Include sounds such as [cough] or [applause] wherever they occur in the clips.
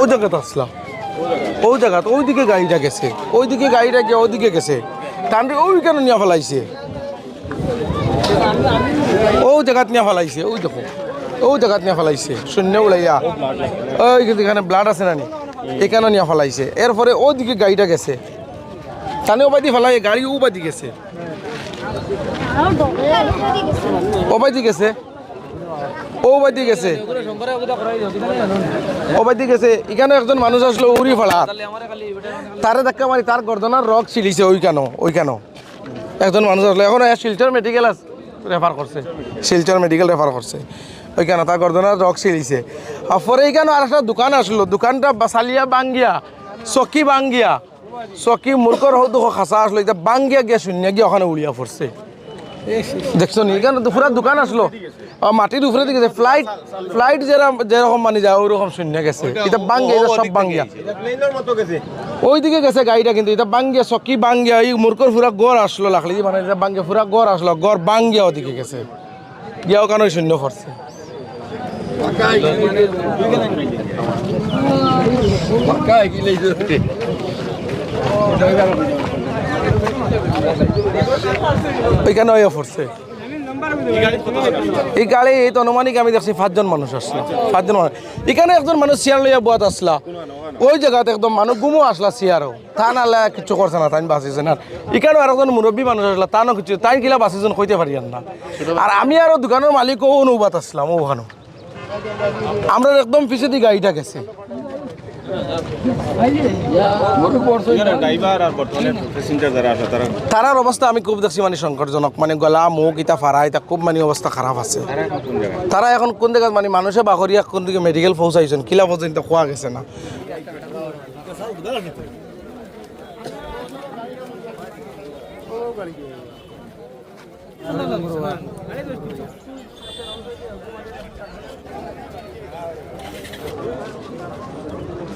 ওই জায়গাত আসলাম। ওইদিকে গাড়িটা গেছে। ওইদিকে গাড়িটা গিয়ে ওইদিকে গেছে। ওই কেন নিয়ে ফেলাইছে? ও জায়গাত নিয়ে ফেলাইছে। ওই দেখো। ও জায়গাত নিয়ে ফেলাইছে। শূন্য উলাইয়া। ওই কিন্তু এখানে ব্লাড আছে নানি এখানে নিয়ে ফেলাইছে? এরপরে ওদিকে গাড়িটা গেছে। টানে ওবাদি ফেলাই, গাড়ি ওবাদি গেছে। ওবাদি গেছে? গেছে। গেছে। এখানে একজন মানুষ আসলো উড়ি ফেলা। তারে ধাক্কা মারি তার গর্দনার রক ছিলিছে ওই কেন একজন মানুষ আসলো এখন শিলচর মেডিকেল আছে? রেফার করছে। শিলচর মেডিকেল রেফার করছে। ওই কেন তার গর্দনার রক ছিলিছে। আর পরে এইখানে আর একটা দোকান আসলো। দোকানটা চালিয়া বাঙ্গিয়া চকি বাঙ্গিয়া। চকি মূর্খর হতো খাসা আসলো। এটা বাঙ্গিয়া গিয়া শূন্য গিয়া ওখানে উড়িয়া পড়ছে। দেখছ নি? এখানে দুপুরা দোকান আসলো। মাটির উপরে দিকে গেছে ফ্লাইট ফ্লাইট যেরকম যেরকম মানে যায় ওরকম শূন্য গেছে। এটা বাঙ্গিয়া সব বাঙ্গিয়া। ওই দিকে গেছে গাড়িটা কিন্তু, এটা বাঙ্গিয়া চকি বাঙ্গিয়া? এই মূর্খর ফুরা গড় আসলো লাখলি। মানে এটা বাঙ্গিয়া ফুরা গড় আসলো, গড় বাঙ্গিয়া ওদিকে গেছে। গিয়া ওখানে শূন্য পড়ছে ওইখানে হয়ে পড়ছে। এই গাড়ি, এই তো অনুমানিক আমি দেখছি পাঁচজন মানুষ আসলো। পাঁচজন মানুষ। এখানে একজন মানুষ চেয়ার লইয়া বুয়াত আসলা। ওই জায়গাতে একদম মানুষ গুমো আসলা চেয়ারও। তা নালে কিছু করছে না তাই বাঁচিছে না। এখানেও আর একজন মুরব্বী মানুষ আসলা তানো কিছু তাই কিলা বাঁচিছেন, কইতে পারি না। আর আমি আরও দোকানের মালিকও অনুবাদ আসলাম ওখানে আমরা একদম পিছে দিয়ে গাড়িটা গেছে। তারার অবস্থা আমি খুব দেখছি মানে সংকটজনক। মানে গলা মুখ ইটা ফাড়া এটা খুব মানে অবস্থা খারাপ আছে। তারা এখন কোন জায়গায়? মানে মানুষে বাহরিয়া কোন দিকে মেডিকেল পৌঁছাইছেন কিলা পর্যন্ত খোয়া গেছে না।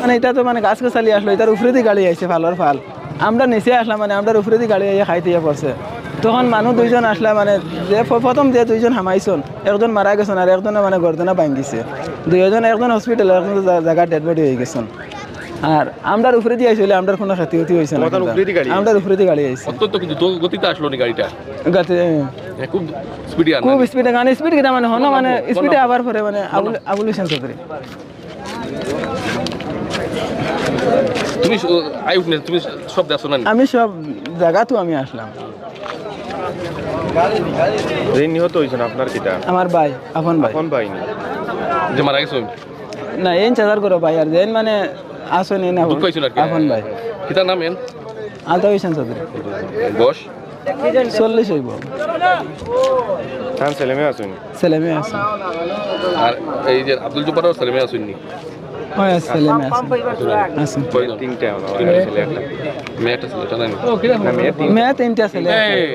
মানে এটা তো মানে গাছ গাছালি আসলো এটার উপরে দিয়ে গাড়ি আইছে ফালোর ফাল। আমরা নিচে আসলাম মানে আমরা উপরে দিয়ে গাড়ি আইয়া খাইতে পড়ছে। তখন মানুষ দুইজন আসলা মানে যে প্রথম যে দুইজন হামাইছন একজন মারা গেছেন আর একজনে মানে গর্দনা ভাঙ্গিছে দুইজন একজন হসপিটাল একজন জায়গা ডেড বডি হয়ে গেছেন আর আমরার উপরে দিয়ে আইসলে আমরার কোনো ক্ষতি ক্ষতি হয়েছে না তোমাদের উপরে দিয়ে গাড়ি আমরার উপরে দিয়ে গাড়ি আইছে। অত্যন্ত কিন্তু গতিতে আসলো নি গাড়িটা? গাতে খুব স্পিডি খুব স্পিডে গান স্পিড কিনা মানে হনো মানে স্পিডে আবার পরে মানে আবুল হোসেন চৌধুরী। তুমি আই উঠনে তুমি সব দেখছ না আমি সব জায়গাতেও আমি আসলাম। যে নিহত হয়েছেন আপনার কিটা আমার ভাই আপন ভাই। কোন বাহিনী যে মারা গেছো না এন চাদার করো ভাই আর যেন মানে দুঃখ হয়েছিল আপন ভাই। কিতার নাম এন? আলতা হোসেন চৌধুরী। বস? চল্লিশ হইব। তার ছেলে মেয়ে আছেন ছেলে মেয়ে আছে। আর এই যে আব্দুল জব্বারও ছেলে মেয়ে আসেননি হয় আছে ছেলে মেয়ে কয়জন তিনটে তিনটে। ছেলে একটা। মেয়ে ছেলে তিনটা। ছেলে আছে। এই,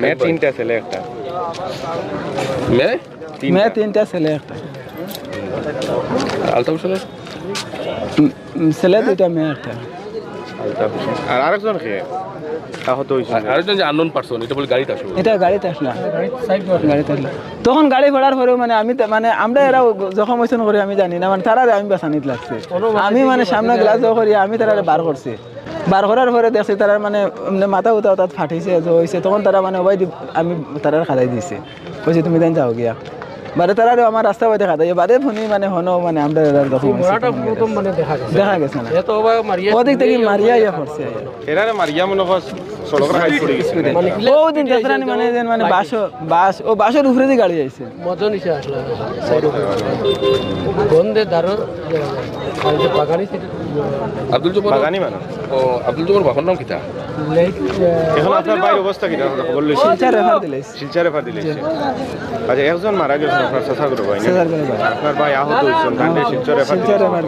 মেয়ে তিনটা ছেলে একটা। মেয়ে? মেয়ে তিনটা ছেলে একটা। দুইটা মেয়ে একটা। আর আরেকজন কে? আহত হয়েছেন আরেকজন যে আননোন পারসন এটা বলে গাড়িতে আসলো। এটা গাড়িতে আসলাম গাড়িতে আসলাম তখন গাড়ি ভাড়ার পরেও মানে আমি মানে আমরা এরা জখম হয়েছেন করে আমি জানি না। মানে তারা আমি বাঁচানিত লাগছে। আমি মানে সামনে গ্লাস করি আমি তারা বার করছি। বার করার পরে দেখছি তারা মানে এমনি মাথা উঠা তাত ফাটিছে যে হয়েছে তখন তারা মানে ওই দি- আমি তারা খাদাই দিছে। কইছে তুমি দেন যাও গিয়া। বারে তারা আমার রাস্তা বাই দেখা দেয় বারে শুনি মানে হনো মানে আমরা মানে দেখা গেছে। না ওদিক থেকে মারিয়া ইয়া করছে এরা মারিয়া মনে কর সড়কের [laughs] হাইট পড়ে গেছে। [laughs] ও দিন যাত্রানি মানে যেন মানে বাস বাস ও বাসের উপরে দিয়ে গাড়ি আইছে মজা নিচে আসলে। গন্ধে দারুণ। বাগানি আব্দুল জব্বার বাগানি মানুষ ও আব্দুল জব্বার বাবার নাম কিতা? এখন আপনার বাইর অবস্থা কিনা খবর লইছি শিলচর রেফার দিলাইছে শিলচারে ফা দিলে আচ্ছা একজন মারা গেছেন আপনার চেষ্টা করব ভাই। আপনার ভাই আহত হয়েছেন কান্দে শিলচরে ফা শিলচর রেফার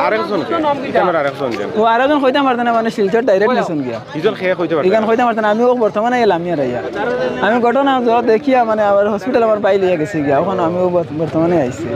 আরেকজন কে? এখানের আরেকজন ও আরেকজন কইতে পারতে না মানে শিলচর ডাইরেক্ট নিছুন গিয়া। ইজন খেয়ে কইতে পারবেন এখান কইতে পারতেন আমি ও বর্তমানে এলাম ইয়া রাইয়া আমি ঘটনা দেখিয়া মানে আবার হসপিটাল আমার পাই লিয়া গেছি গিয়া এখন আমি ও বর্তমানে আইছি